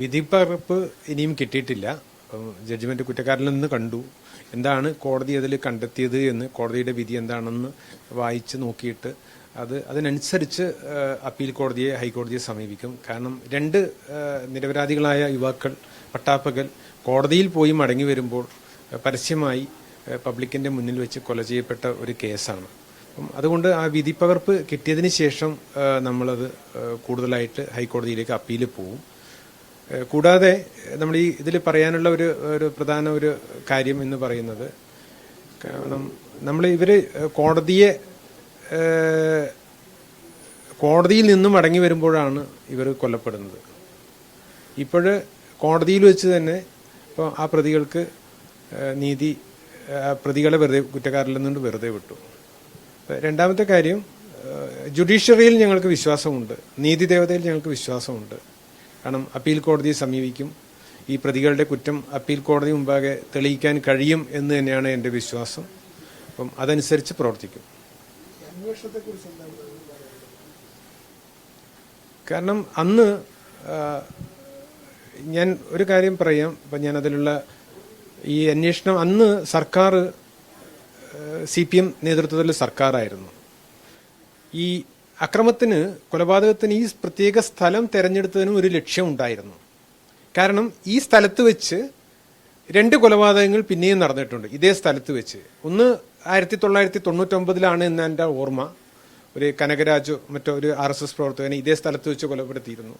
വിധിപ്പകർപ്പ് ഇനിയും കിട്ടിയിട്ടില്ല. ജഡ്ജ്മെന്റ് കുറ്റക്കാരിൽ നിന്ന് കണ്ടു. എന്താണ് കോടതി അതിൽ കണ്ടെത്തിയത് എന്ന് കോടതിയുടെ വിധി എന്താണെന്ന് വായിച്ച് നോക്കിയിട്ട് അത് അതിനനുസരിച്ച് അപ്പീൽ കോടതിയെ ഹൈക്കോടതിയെ സമീപിക്കും. കാരണം രണ്ട് നിരപരാധികളായ യുവാക്കൾ പട്ടാപ്പകൽ കോടതിയിൽ പോയി മടങ്ങി വരുമ്പോൾ പരസ്യമായി പബ്ലിക്കിന്റെ മുന്നിൽ വെച്ച് കൊല ചെയ്യപ്പെട്ട ഒരു കേസാണ്. അപ്പം അതുകൊണ്ട് ആ വിധിപ്പകർപ്പ് കിട്ടിയതിന് ശേഷം നമ്മളത് കൂടുതലായിട്ട് ഹൈക്കോടതിയിലേക്ക് അപ്പീൽ പോവും. കൂടാതെ നമ്മൾ ഈ ഇതിൽ പറയാനുള്ള ഒരു ഒരു പ്രധാന ഒരു കാര്യം എന്ന് പറയുന്നത് നമ്മൾ ഇവർ കോടതിയെ കോടതിയിൽ നിന്നും മടങ്ങി വരുമ്പോഴാണ് ഇവർ കൊല്ലപ്പെടുന്നത്. ഇപ്പോഴ് കോടതിയിൽ വെച്ച് തന്നെ ഇപ്പോൾ ആ പ്രതികൾക്ക് നീതി പ്രതികളെ വെറുതെ കുറ്റക്കാരിൽ വെറുതെ വിട്ടു. രണ്ടാമത്തെ കാര്യം ജുഡീഷ്യറിയിൽ ഞങ്ങൾക്ക് വിശ്വാസമുണ്ട്. നീതി ദേവതയിൽ ഞങ്ങൾക്ക് വിശ്വാസമുണ്ട്. കാരണം അപ്പീൽ കോടതിയെ സമീപിക്കും. ഈ പ്രതികളുടെ കുറ്റം അപ്പീൽ കോടതി മുമ്പാകെ തെളിയിക്കാൻ കഴിയും എന്ന് തന്നെയാണ് എന്റെ വിശ്വാസം. അപ്പം അതനുസരിച്ച് പ്രവർത്തിക്കും. കാരണം അന്ന് ഞാൻ ഒരു കാര്യം പറയാം. ഇപ്പം ഞാൻ അതിലുള്ള ഈ അന്വേഷണം അന്ന് സർക്കാർ സി പി എം നേതൃത്വത്തിലുള്ള സർക്കാരായിരുന്നു. ഈ അക്രമത്തിന് കൊലപാതകത്തിന് ഈ പ്രത്യേക സ്ഥലം തെരഞ്ഞെടുത്തതിനും ഒരു ലക്ഷ്യമുണ്ടായിരുന്നു കാരണം ഈ സ്ഥലത്ത് വെച്ച് രണ്ട് കൊലപാതകങ്ങൾ പിന്നെയും നടന്നിട്ടുണ്ട്. ഇതേ സ്ഥലത്ത് വെച്ച്. ഒന്ന് ആയിരത്തി തൊള്ളായിരത്തി തൊണ്ണൂറ്റൊമ്പതിലാണ് എന്ന് എന്റെ ഓർമ്മ. ഒരു കനകരാജ് മറ്റോ ഒരു ആർ എസ് എസ് പ്രവർത്തകനെ ഇതേ സ്ഥലത്ത് വെച്ച് കൊലപ്പെടുത്തിയിരുന്നു.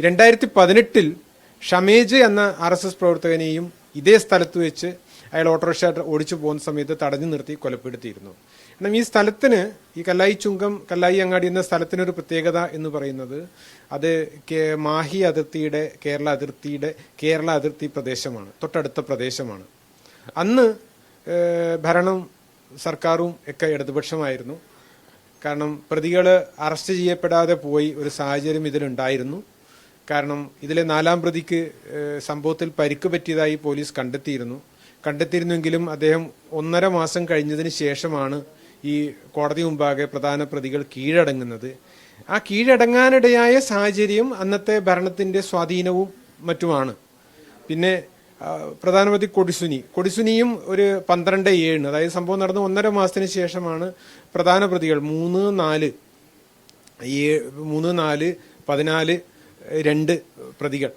രണ്ടായിരത്തി പതിനെട്ടിൽ ഷമേജ് എന്ന ആർ എസ് എസ് പ്രവർത്തകനെയും ഇതേ സ്ഥലത്ത് വെച്ച് അയാൾ ഓട്ടോറിക്ഷ ഓടിച്ചു പോകുന്ന സമയത്ത് തടഞ്ഞു നിർത്തി കൊലപ്പെടുത്തിയിരുന്നു. കാരണം ഈ സ്ഥലത്തിന് ഈ കല്ലായി ചുങ്കം കല്ലായി അങ്ങാടി എന്ന സ്ഥലത്തിനൊരു പ്രത്യേകത എന്ന് പറയുന്നത് അത് മാഹി അതിർത്തിയുടെ കേരള അതിർത്തിയുടെ കേരള അതിർത്തി പ്രദേശമാണ് തൊട്ടടുത്ത പ്രദേശമാണ്. അന്ന് ഭരണം സർക്കാരും ഒക്കെ ഇടതുപക്ഷമായിരുന്നു. കാരണം പ്രതികൾ അറസ്റ്റ് ചെയ്യപ്പെടാതെ പോയി ഒരു സാഹചര്യം ഇതിലുണ്ടായിരുന്നു. കാരണം ഇതിലെ നാലാം പ്രതിക്ക് സംഭവത്തിൽ പരിക്ക് പറ്റിയതായി പോലീസ് കണ്ടെത്തിയിരുന്നു. കണ്ടെത്തിയിരുന്നെങ്കിലും അദ്ദേഹം ഒന്നര മാസം കഴിഞ്ഞതിന് ശേഷമാണ് ഈ കോടതി മുമ്പാകെ പ്രധാന പ്രതികൾ കീഴടങ്ങുന്നത്. ആ കീഴടങ്ങാനിടയായ സാഹചര്യം അന്നത്തെ ഭരണത്തിന്റെ സ്വാധീനവും മറ്റുമാണ്. പിന്നെ പ്രധാനമന്ത്രി കൊടിസുനി. കൊടിസുനിയും ഒരു പന്ത്രണ്ട് ഏഴിന് അതായത് സംഭവം നടന്ന് ഒന്നര മാസത്തിന് ശേഷമാണ് പ്രധാന പ്രതികൾ മൂന്ന് നാല് ഏ- മൂന്ന് നാല് പതിനാല് രണ്ട് പ്രതികൾ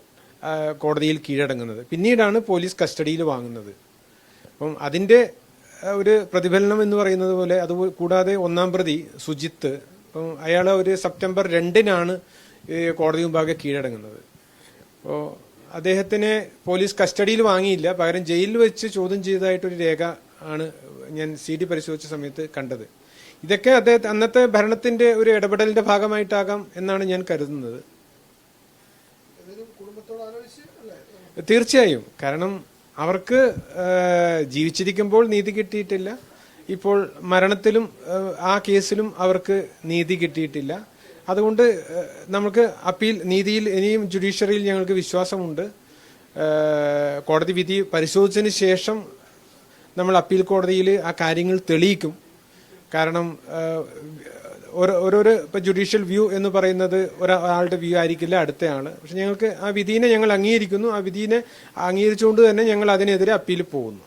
കോടതിയിൽ കീഴടങ്ങുന്നത്. പിന്നീടാണ് പോലീസ് കസ്റ്റഡിയിൽ വാങ്ങുന്നത്. അപ്പം അതിന്റെ ആ, ഒരു പ്രതിഫലനം എന്ന് പറയുന്നത് പോലെ അത് കൂടാതെ ഒന്നാം പ്രതി സുജിത്ത് അപ്പം അയാൾ ഒരു സെപ്റ്റംബർ രണ്ടിനാണ് ഈ കോടതി മുമ്പാകെ കീഴടങ്ങുന്നത്. അപ്പോൾ അദ്ദേഹത്തിനെ പോലീസ് കസ്റ്റഡിയിൽ വാങ്ങിയില്ല. പകരം ജയിലിൽ വെച്ച് ചോദ്യം ചെയ്തതായിട്ടൊരു രേഖ ആണ് ഞാൻ സി ഡി പരിശോധിച്ച സമയത്ത് കണ്ടത്. ഇതൊക്കെ അദ്ദേഹത്തെ അന്നത്തെ ഭരണത്തിന്റെ ഒരു ഇടപെടലിന്റെ ഭാഗമായിട്ടാകാം എന്നാണ് ഞാൻ കരുതുന്നത്. തീർച്ചയായും. കാരണം അവർക്ക് ജീവിച്ചിരിക്കുമ്പോൾ നീതി കിട്ടിയിട്ടില്ല. ഇപ്പോൾ മരണത്തിലും ആ, കേസിലും അവർക്ക് നീതി കിട്ടിയിട്ടില്ല. അതുകൊണ്ട് നമുക്ക് അപ്പീൽ നീതിയിൽ ഇനിയും ജുഡീഷ്യറിയിൽ ഞങ്ങൾക്ക് വിശ്വാസമുണ്ട്. കോടതി വിധി പരിശോധിച്ചതിന് ശേഷം നമ്മൾ അപ്പീൽ കോടതിയിൽ ആ കാര്യങ്ങൾ തെളിയിക്കും. കാരണം ഓരോരോ ഇപ്പൊ ജുഡീഷ്യൽ വ്യൂ എന്ന് പറയുന്നത് ഒരാളുടെ വ്യൂ ആയിരിക്കില്ല അടുത്തയാണ്. പക്ഷെ ഞങ്ങൾക്ക് ആ വിധീനെ ഞങ്ങൾ അംഗീകരിക്കുന്നു. ആ വിധീനെ അംഗീകരിച്ചുകൊണ്ട് തന്നെ ഞങ്ങൾ അതിനെതിരെ അപ്പീൽ പോകുന്നു.